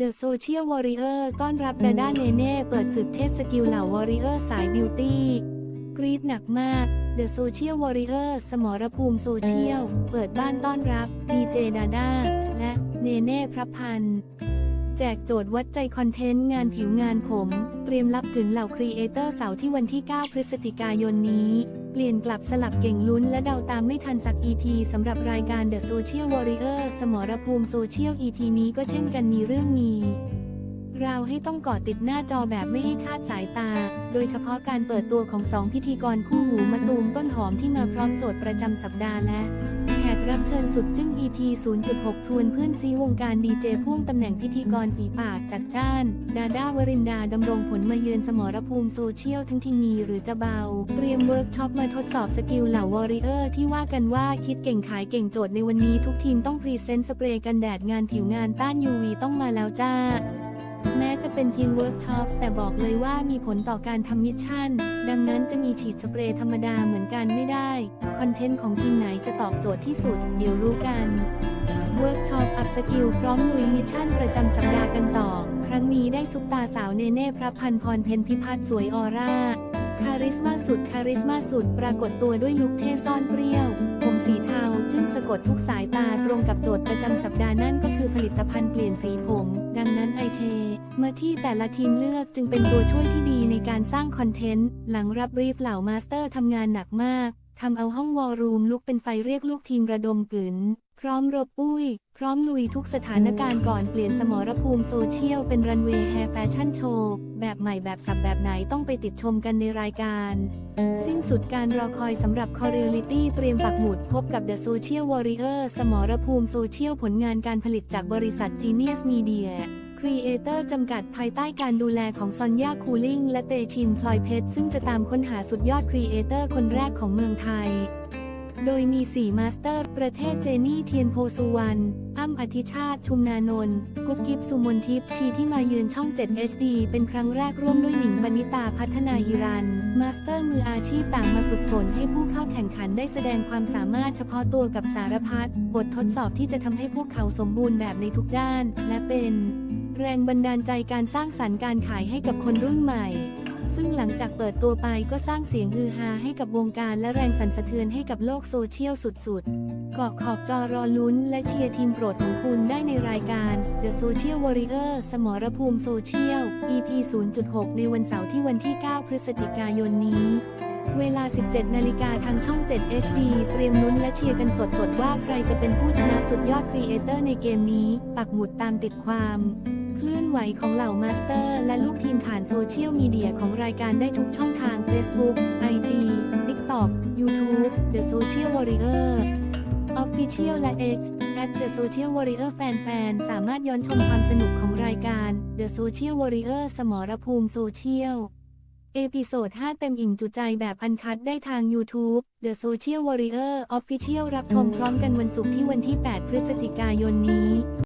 The Social Warrior ต้อนรับดาด้าเนเน่เปิดศึกเทสสกิลเหล่าวอริเออร์สายบิวตี้กรีดหนักมาก The Social Warrior สมรภูมิโซเชียล เปิดบ้านต้อนรับดีเจดาด้าและเนเน่พระพันธ์แจกโจทย์วัดใจคอนเทนต์งานผิวงานผม เตรียมรับกึ่นเหล่าครีเอเตอร์เสาร์ที่วันที่ 9 พฤศจิกายนนี้ เปลี่ยนกลับสลับเก่งลุ้นและเดาตามไม่ทันสัก EP สำหรับรายการ The Social Warrior สมรภูมิโซเชียล EP นี้ก็เช่นกันมีเรื่องมีเราให้ต้องเกาะติดหน้าจอแบบไม่ให้คาดสายตา โดยเฉพาะการเปิดตัวของสองพิธีกรคู่หูมาตูมต้นหอมที่มาพร้อมโจทย์ประจำสัปดาห์และ กรับเชิญสุดจึ้ง EP 0.6 ทวนเพื่อนซีวงการดีเจพ่วงตำแหน่งพิธีกรฝีปากจัดจ้าน ดาด้าวรินดาดำรงผลมาเยือนสมรภูมิโซเชียลทั้งที่มีหรือจะเบา เตรียมเวิร์กช็อปมาทดสอบสกิลเหล่าวอริเออร์ที่ว่ากันว่าคิดเก่งขายเก่งโจทย์ในวันนี้ทุกทีมต้องพรีเซนต์สเปรย์กันแดดงานผิวงานต้าน UV ต้องมาแล้วจ้า แม้จะเป็นเพียงเวิร์กช็อปแต่บอกเลยว่ามีผลต่อการทำมิชชั่น ดังนั้นจะมีฉีดสเปรย์ธรรมดาเหมือนกันไม่ได้ คอนเทนต์ของทีมไหนจะตอบโจทย์ที่สุด เดี๋ยวรู้กันเวิร์กช็อปอัพสกิลพร้อมลุยมิชชั่นประจำสัปดาห์กันต่อ ครั้งนี้ได้ซุปตาสาวเนเน่พระพันพรเพนพิพัฒน์สวยออร่า คาริสมาสุด คาริสมาสุด ปรากฏตัวด้วยลุคเท่ซ่อนเปรี้ยว ผมสีเทาากฏทุกสายตาตรงกับโจทย์ประจำสัปดาห์นั่นก็คือผลิตภัณฑ์เปลี่ยนสีผม ดังนั้นไอเทมาที่แต่ละทีมเลือกจึงเป็นตัวช่วยที่ดีในการสร้างคอนเทนต์ หลังรับรีฟเหล่ามาสเตอร์ทำงานหนักมาก ทำเอาห้องวอลรูมลุกเป็นไฟเรียกลูกทีมระดมกลืนพร้อมรบปุ้ย พร้อมลุยทุกสถานการณ์ก่อนเปลี่ยนสมรภูมิโซเชียลเป็นรันเวย์แฮร์แฟชั่นโชว์ แบบใหม่แบบสับแบบไหนต้องไปติดชมกันในรายการ สิ้นสุดการรอคอยสำหรับ c o r e a l i t y เตรียมปักหมุดพบกับ The Social Warrior สมรภูมิโซเชียลผลงานการผลิตจากบริษัท Genius Media ครีเอเตอร์จำกัดภายใต้การดูแลของซอนยาคูลิงและเตชินพลอยเพชรซึ่งจะตามค้นหาสุดยอดครีเอเตอร์คนแรกของเมืองไทย โดยมี 4 มาสเตอร์ ประเทศเจนี่เทียนโพสุวรรณอ้ำอธิชาติ ชุมนานนท์กุ๊บกิ๊บสุมนทิพย์ชีที่มาเยือนช่อง 7 HD เป็นครั้งแรกร่วมด้วยหนิงบณิตาพัฒนายิรัน มาสเตอร์มืออาชีพต่างมาฝึกฝนให้ผู้เข้าแข่งขันได้แสดงความสามารถเฉพาะตัวกับสารพัดบททดสอบที่จะทำให้พวกเขาสมบูรณ์แบบในทุกด้าน และเป็น แรงบันดาลใจการสร้างสรรค์การขายให้กับคนรุ่นใหม่ ซึ่งหลังจากเปิดตัวไปก็สร้างเสียงฮือฮาให้กับวงการและแรงสั่นสะเทือนให้กับโลกโซเชียลสุดๆกาะขอบจอรอลุ้นและเชียร์ทีมโปรดของคุณได้ในรายการ The Social Warrior สมรภูมิโซเชียล EP 0.6 ในวันเสาร์ที่วันที่ 9 พฤศจิกายนนี้ เวลา 17 นาฬิกาทางช่อง 7 HD เตรียมลุ้นและเชียร์กันสดๆ ว่าใครจะเป็นผู้ชนะสุดยอดครีเอเตอร์ในเกมนี้ ปักหมุดตามติดความ เคลื่อนไหวของเหล่ามาสเตอร์ และลูกทีมผ่านโซเชียลมีเดียของรายการได้ทุกช่องทาง Facebook IG TikTok YouTube The Social Warrior Official และ X at The Social Warrior แฟนๆ สามารถย้อนชมความสนุกของรายการ The Social Warrior สมรภูมิโซเชียลเอพิโซด 5 เต็มอิ่มจุใจแบบอันคัดได้ทาง YouTube The Social Warrior Official รับชมพร้อมกันวันศุกร์ที่วันที่ 8 พฤศจิกายนนี้